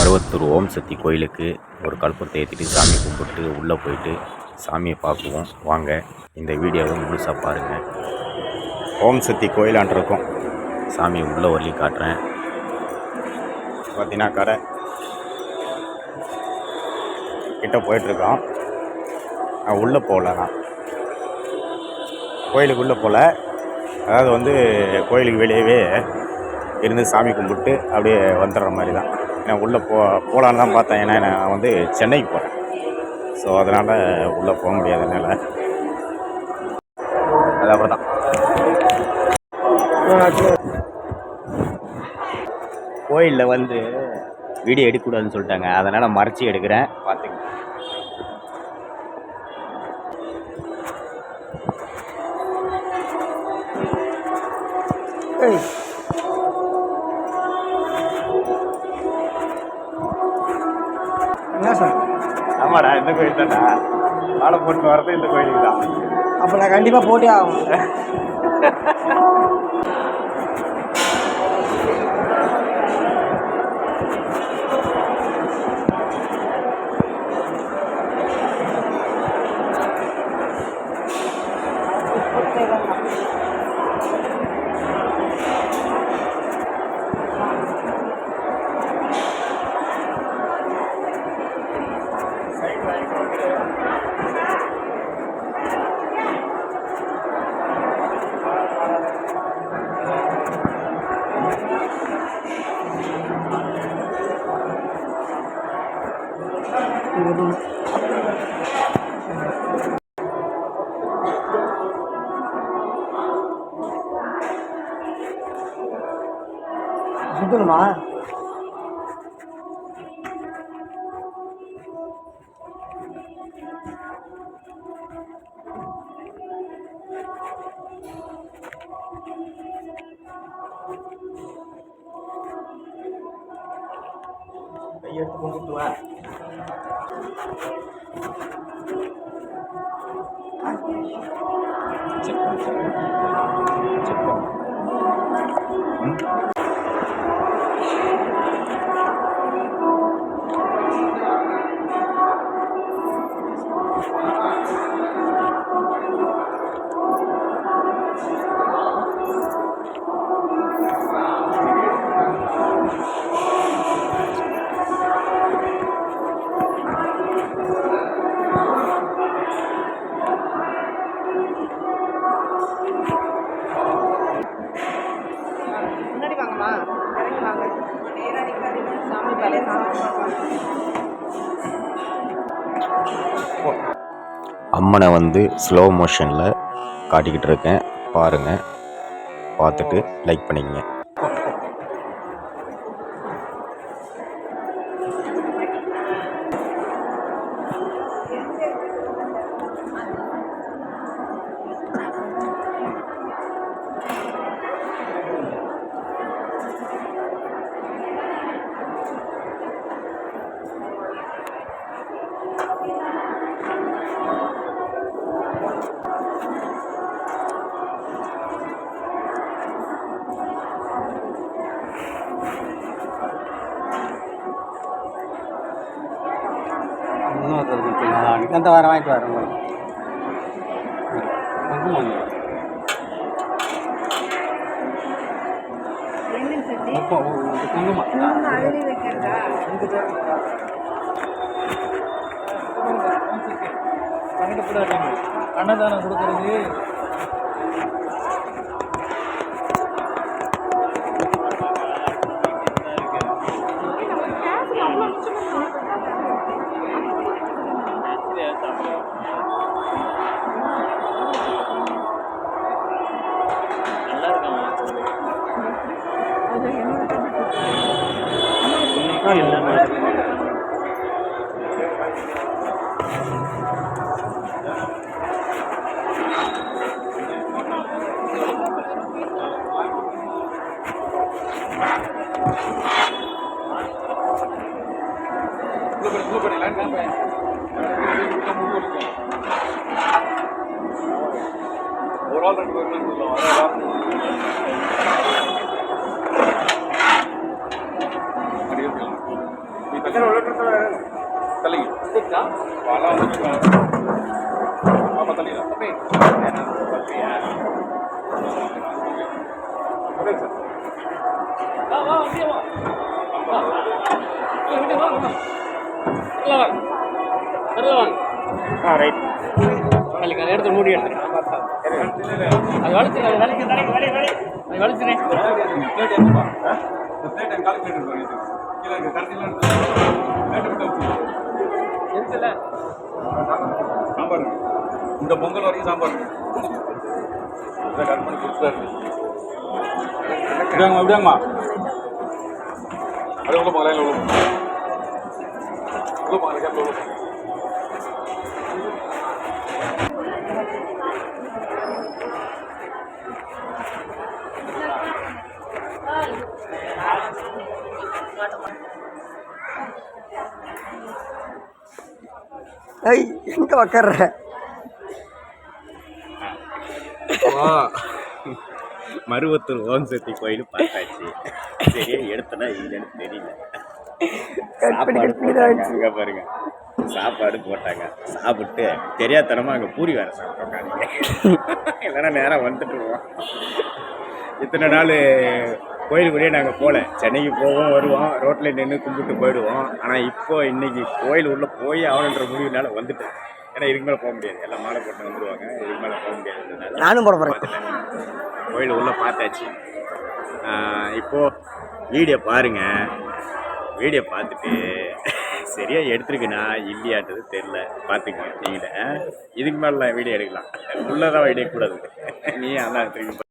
பருவத்தூர் ஓம் சக்தி கோயிலுக்கு ஒரு கற்பூரத்தை ஏற்றிட்டு சாமி கும்பிட்டு உள்ளே போயிட்டு சாமியை பார்க்குவோம். வாங்க இந்த வீடியோவை முழுசாக பாருங்கள் ஓம் சக்தி கோயிலான்ட்ருக்கோம் சாமி உள்ளே வரலையும் காட்டுறேன். பார்த்தீங்கன்னா கடை. கிட்ட போயிட்டுருக்கோம். நான் உள்ளே போகல நான். கோயிலுக்குள்ளே போகல. அதாவது வந்து கோயிலுக்கு வெளியவே இருந்து சாமி கும்பிட்டு அப்படியே வந்துடுற மாதிரி தான். நான் உள்ளே போ போகலான்னு தான் பார்த்தேன். ஏன்னா நான் வந்து சென்னைக்கு போகிறேன் ஸோ அதனால் உள்ளே போக முடியாத நிலை அது அப்புறம் தான். கோயிலில் வந்து வீடியோ எடுக்கக்கூடாதுன்னு சொல்லிட்டாங்க. அதனால் மறைச்சி எடுக்கிறேன். பார்த்துங்க. என்ன இந்த கோயில் தான்டா. மாலை போட்டு வரது இந்த கோயிலுக்கு தான். அப்போ நான் கண்டிப்பாக போட்டே ஆகும் சுத்தணுமா கையெடுத்து கும்பிட்டு வா చెప్పండి చెప్పండి அம்மனை வந்து ஸ்லோ மோஷனில் காட்டிக்கிட்டு இருக்கேன் பாருங்கள் பார்த்துட்டு லைக் பண்ணிக்கங்க. அந்த வாரம் வாங்கிட்டு வரேன் குங்குமம் குங்குமம் இன்னும் அதுலேயே வைக்கிறதா எல்லாமே ஒரு ஆள் ரெண்டு பேர் சொல்லுவாங்க பாலா ஆமா தள்ளி ஆ ரைட் எடுத்து மூடி எடுத்து அது வலிச்சு அது வலிக்கு வலிக்கு வலி வலி அது வலிச்சுனே பிளேட் என்னப்பா இந்த பிளேட் என் கால் பிளேட் இருக்கு கீழே இருக்கு கடைசியில் சாம்பார் இருக்கு. இந்த பொங்கல் வரைக்கும் சாம்பார் இருக்கு. இதை கட் பண்ணி கொடுத்துட்டா இருக்கு விடாங்கம்மா விடாங்கம்மா அப்படியே உள்ள போங்க லைனில் உள்ள போங்க உள்ள போங்க ஐய் எங்கே உக்கார்ற? மருவத்தூர் ஓம் சக்தி கோயில் பார்த்தாச்சு சரியா எடுத்தனா இல்லைன்னு தெரியல. சாப்பாடு பாருங்க. சாப்பாடு போட்டாங்க. சாப்பிட்டு தெரியாதனமா அங்கே பூரி வேற சாப்பிட்டோம் இல்லைன்னா நேராக வந்துட்டுருவோம் இத்தனை நாள் கோயிலுக்குள்ளேயே நாங்கள் போகல சென்னைக்கு போவோம் வருவோம் ரோட்டில் நின்று கும்பிட்டு போயிடுவோம். ஆனால் இப்போ இன்னைக்கு கோயில் உள்ளே போய் ஆகணுன்ற முடிவுனால வந்துட்டேன் ஏன்னா இதுக்கு மேலே போக முடியாது. எல்லாம் மாலை போட்டு வந்துடுவாங்க இதுக்கு மேலே போக முடியாதுன்றதுனால. நானும் போட போகிறேன் கோயில் உள்ள பார்த்தாச்சு. ஆஹ் இப்போ வீடியோ பாருங்க. வீடியோ பார்த்துட்டு சரியா எடுத்துருக்குண்ணா இல்லையான்றது தெரில பார்த்துங்க நீங்களே. இதுக்கு மேலாம் வீடியோ எடுக்கலாம். உள்ளதான் வீடியோ கூடாது. நீ அதான் திரும்பி